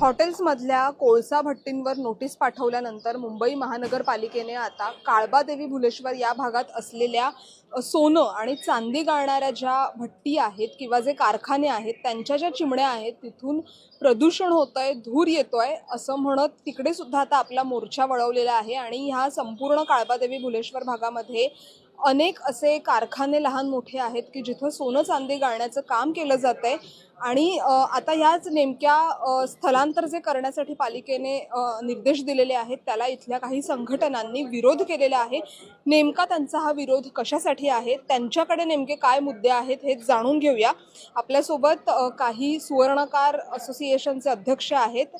हॉटेल्समधल्या कोळसा भट्टींवर नोटीस पाठवल्यानंतर मुंबई महानगरपालिकेने आता काळबादेवी भुलेश्वर या भागात असलेल्या सोनं आणि चांदी गाळणाऱ्या ज्या भट्टी आहेत किंवा जे कारखाने आहेत त्यांच्या ज्या चिमण्या आहेत तिथून प्रदूषण होतंय धूर येतो आहे असं म्हणत तिकडे सुद्धा आता आपला मोर्चा वळवलेला आहे. आणि ह्या संपूर्ण काळबादेवी भुलेश्वर भागामध्ये अनेक असे कारखाने लहान मोठे आहेत की जिथं सोनं चांदी गाळण्याचं काम केलं जात आहे आणि आता ह्याच नेमक्या स्थलांतर जे करण्यासाठी पालिकेने निर्देश दिलेले आहेत त्याला इथल्या काही संघटनांनी विरोध केलेला आहे. नेमका त्यांचा हा विरोध कशासाठी आहे? त्यांच्याकडे नेमके काय मुद्दे आहेत हे जाणून घेऊया. आपल्यासोबत काही सुवर्णकार असोसिएशनचे अध्यक्ष आहेत.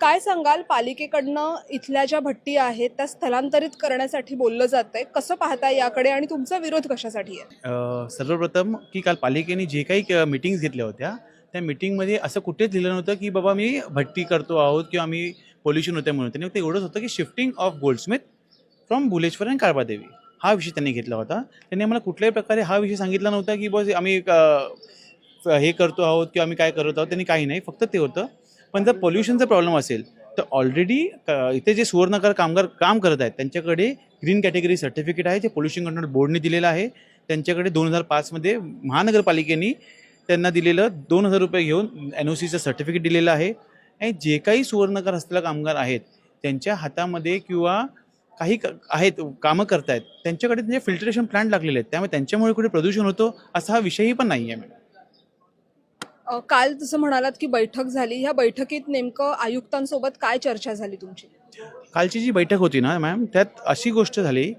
काय सांगाल? पालिकेकडनं इथल्या ज्या भट्टी आहेत त्या स्थलांतरित करण्यासाठी बोललं जात आहे कसं पाहताय याकडे आणि तुमचा विरोध कशासाठी आहे? सर्वप्रथम की काल पालिकेने जे काही मीटिंग्स घेतल्या होत्या त्या मीटिंगमध्ये असं कुठेच लिहिलं नव्हतं की बाबा मी भट्टी करतो आहोत किंवा आम्ही पोल्युशन होते म्हणून. त्यांनी फक्त एवढंच होतं की shifting of goldsmith from Bhuleshwar आणि कारबादेवी हा विषय त्यांनी घेतला होता. त्यांनी आम्हाला कुठल्याही प्रकारे हा विषय सांगितला नव्हता की बस आम्ही हे करतो आहोत किंवा आम्ही काय करत आहोत. त्यांनी काही नाही. फक्त ते होतं पण जर पोल्युशनचा प्रॉब्लेम असेल तर ऑलरेडी इथे जे सुवर्णकार कामगार काम करत आहेत त्यांच्याकडे ग्रीन कॅटेगरी सर्टिफिकेट आहे जे पोल्युशन कंट्रोल बोर्डने दिलेलं आहे. त्यांच्याकडे दोन हजार पाचमध्ये महानगरपालिकेने त्यांना दिलेलं दोन हजार रुपये घेऊन एन ओ सीचं सर्टिफिकेट दिलेलं आहे. आणि जे काही सुवर्णकार असलेला कामगार आहेत त्यांच्या हातामध्ये किंवा काही क- आहेत कामं करतायत त्यांच्याकडे त्यांचे फिल्टरेशन प्लांट लागलेले आहेत त्यामुळे त्यांच्यामुळे कुठे प्रदूषण होतो असा हा विषयही पण नाही आहे मॅडम काल जसं म्हणालात की बैठक झाली. ह्या बैठकीत नेमकं आयुक्तांसोबत काय चर्चा झाली तुमची? कालची जी बैठक होती ना मॅम त्यात अशी गोष्ट झाली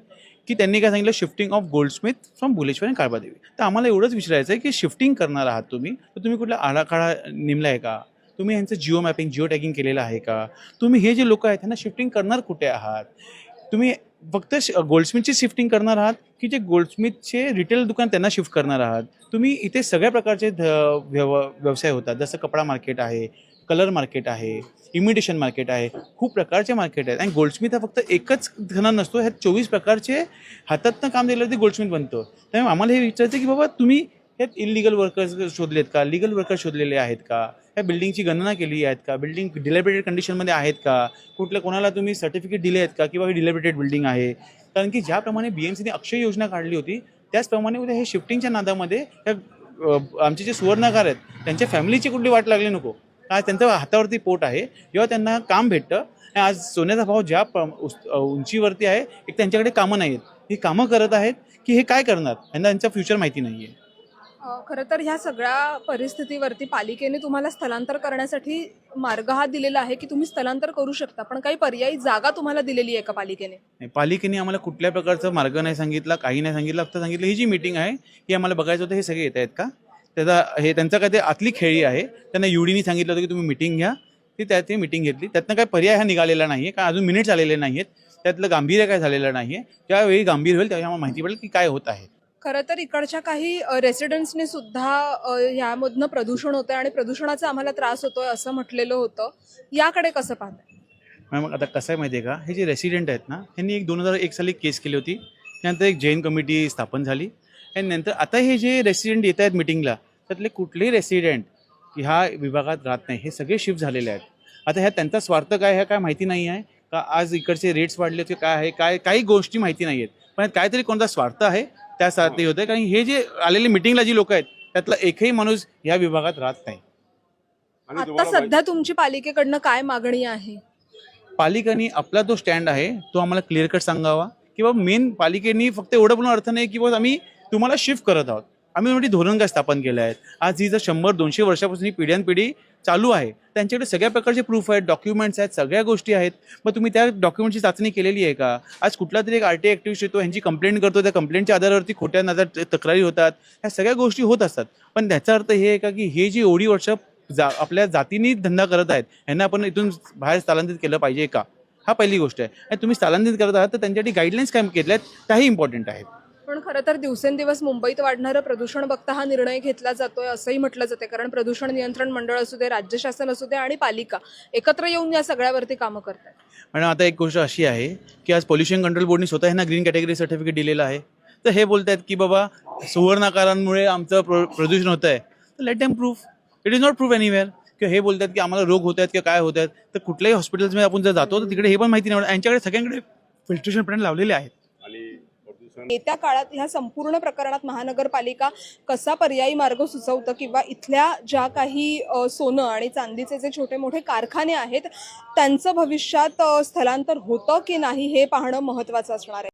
की त्यांनी काय सांगितलं? Shifting of goldsmith from Bhuleshwar आणि काळबादेवी. तर आम्हाला एवढंच विचारायचं आहे की शिफ्टिंग करणार आहात तुम्ही? तर तुम्ही कुठला आराखडा नेमला आहे का? तुम्ही यांचं जिओ मॅपिंग जिओ टॅगिंग केलेलं आहे का? तुम्ही हे जे लोक आहेत त्यांना शिफ्टिंग करणार कुठे आहात? तुम्ही फक्त गोल्डस्मिथची शिफ्टिंग करणार आहात की जे गोल्डस्मिथचे रिटेल दुकान त्यांना शिफ्ट करणार आहात? तुम्ही इथे सगळ्या प्रकारचे ध- व्यव व्यवसाय होतात जसं कपडा मार्केट आहे कलर मार्केट आहे इमिटेशन मार्केट आहे खूप प्रकारचे मार्केट आहेत. आणि गोल्डस्मिथ हा फक्त एकच धना नसतो ह्यात चोवीस प्रकारचे हातातनं काम दिलं ते गोल्डस्मिथ बनतो. त्यामुळे आम्हाला हे विचारायचं की बाबा तुम्ही हे इलिगल वर्कर्स शोधलेत का? लिगल वर्कर्स शोधलेले आहेत का? ह्या बिल्डिंगची गणना केली आहेत का? बिल्डिंग डिलेबरेटेड कंडिशनमध्ये आहेत का? कुठल्या कोणाला तुम्ही सर्टिफिकेट दिले आहेत का? किंवा ही डिलेबरेटेड बिल्डिंग आहे? कारण की ज्याप्रमाणे बी एम सीने अक्षय योजना काढली होती त्याचप्रमाणे उद्या हे शिफ्टिंगच्या नादामध्ये ह्या आमचे जे सुवर्णकार आहेत त्यांच्या फॅमिलीची कुठली वाट लागली नको? आज त्यांचं हातावरती पोट आहे. जेव्हा त्यांना काम भेटतं. आणि आज सोन्याचा भाव ज्या प्र- उंचीवरती आहे एक त्यांच्याकडे कामं नाही आहेत ही कामं करत आहेत की हे काय करणार? यांना त्यांचा फ्युचर माहिती नाही आहे खरं तर ह्या सगळ्या परिस्थितीवरती पालिकेने तुम्हाला स्थलांतर करण्यासाठी मार्ग हा दिलेला आहे की तुम्ही स्थलांतर करू शकता पण काही पर्यायी जागा तुम्हाला दिलेली आहे का पालिकेने? नाही, पालिकेने आम्हाला कुठल्या प्रकारचं मार्ग नाही सांगितला काही नाही सांगितलं फक्त सांगितलं ही जी मीटिंग आहे ही आम्हाला बघायचं होतं हे सगळे येत आहेत का? त्याचा हे त्यांचं काय ते आतली खेळी आहे त्यांना युडीने सांगितलं होतं की तुम्ही मीटिंग घ्या ती त्या ती मीटिंग घेतली. त्यातनं काय पर्याय हा निघालेला नाही आहे का अजून मिनिट्स आलेले नाही आहेत त्यातलं गांभीर्य काय झालेलं नाही आहे ज्यावेळी गांभीर होईल त्यावेळी आम्हाला माहिती पडेल की काय होत आहे. खरं तर इकडच्या काही रेसिडेंट्सनी सुद्धा यामधनं ह्यामधनं प्रदूषण होतं आणि प्रदूषणाचा आम्हाला त्रास होतोय असं म्हटलेलं होतं. याकडे कसं पाहताय? मॅम आता कसं आहे माहिती आहे का? हे जे रेसिडेंट आहेत ना त्यांनी एक दोन हजार एक साली केस केली होती. त्यानंतर एक जैन कमिटी स्थापन झाली. आणि नंतर आता हे जे रेसिडेंट येत आहेत मिटिंगला त्यातले कुठलेही रेसिडेंट ह्या विभागात राहत नाही. हे सगळे शिफ्ट झालेले आहेत. आता ह्या त्यांचा स्वार्थ काय ह्या काय माहिती नाही आहे? का आज इकडचे रेट्स वाढले होते काय आहे काय काही गोष्टी माहिती नाही आहेत पण काहीतरी कोणता स्वार्थ आहे? त्यासाठी होतं. कारण हे जे आलेले मिटिंगला जी लोक आहेत त्यातला एकही माणूस ह्या विभागात राहत नाही. आता सध्या तुमची पालिकेकडनं काय मागणी आहे? पालिकांनी आपला जो स्टँड आहे तो आम्हाला क्लिअर कट सांगावा. किंवा मेन पालिकेनी फक्त एवढं पण अर्थ नाही की बस आम्ही तुम्हाला शिफ्ट करत आहोत. आम्ही मोठी धोरण काय स्थापन केलं आहे? आज ही जर शंभर दोनशे वर्षापासून ही पिढ्यानपिढी चालू आहे त्यांच्याकडे सगळ्या प्रकारचे प्रूफ आहेत डॉक्युमेंट्स आहेत सगळ्या गोष्टी आहेत. मग तुम्ही त्या डॉक्युमेंटची चाचणी केलेली आहे का? आज कुठला तरी एक आर टी ॲक्टिव्हिस्ट येतो ह्यांची कंप्लेंट करतो त्या कंप्लेंटच्या आधारावरती खोट्या नजर तक्रारी होतात. ह्या सगळ्या गोष्टी होत असतात. पण त्याचा अर्थ हे आहे का की हे जी एवढी वर्ष जा आपल्या जातीने धंदा करत आहेत ह्यांना आपण इथून बाहेर स्थलांतरित केलं पाहिजे का? हा पहिली गोष्ट आहे. आणि तुम्ही स्थलांतरित करत आहात तर त्यांच्यासाठी गाईडलाईन्स काय केल्या आहेत त्याही इम्पॉर्टंट आहेत. पण खरं तर दिवसेंदिवस मुंबईत वाढणारं प्रदूषण बघता हा निर्णय घेतला जातोय असंही म्हटलं जाते. कारण प्रदूषण नियंत्रण मंडळ असू दे राज्य शासन असू दे आणि पालिका एकत्र येऊन या सगळ्यावरती कामं करतात. आणि आता एक गोष्ट अशी आहे की आज पोल्युशन कंट्रोल बोर्डने स्वतः ह्यांना ग्रीन कॅटेगरी सर्टिफिकेट दिलेलं आहे. तर हे बोलत आहेत की बाबा सुवर्णाकारांमुळे आमचं प्र प्रदूषण होतं आहे तर let them prove it is not proof anywhere किंवा हे बोलतात की आम्हाला रोग होत आहेत किंवा काय होत आहेत तर कुठल्याही हॉस्पिटल्समध्ये आपण जर जातो तर तिकडे हे पण माहिती नाही. यांच्याकडे सगळ्यांकडे फिल्ट्रेशन प्लॅन लावलेले आहेत. येत्या काळात ह्या संपूर्ण प्रकरणात महानगरपालिका कसा पर्यायी मार्ग सुचवतं किंवा इथल्या ज्या काही सोनं आणि चांदीचे जे छोटे मोठे कारखाने आहेत त्यांचं भविष्यात स्थलांतर होतं की नाही हे पाहणं महत्त्वाचं असणार आहे.